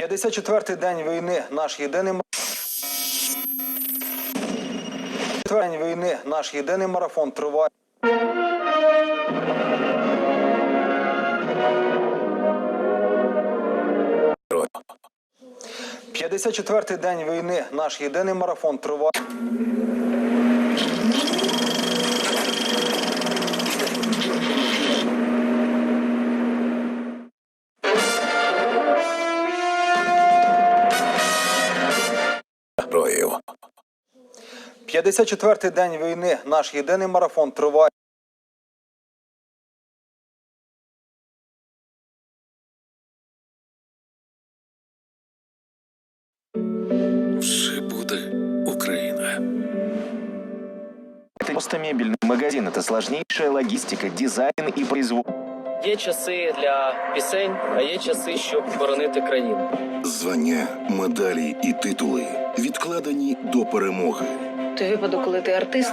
54-й день війни. Наш єдиний день війни. Наш єдиний марафон триває. Герою. 54-й день війни. Наш єдиний марафон триває. Героїв. 54-й день війни. Наш єдиний марафон триває. Вже буде Україна. Это просто мебельный магазин, это сложнейшая логистика, дизайн и производство. Є часи для пісень, а є часи, щоб боронити країну. Звання, медалі і титули відкладені до перемоги. Той випадок, коли ти артист,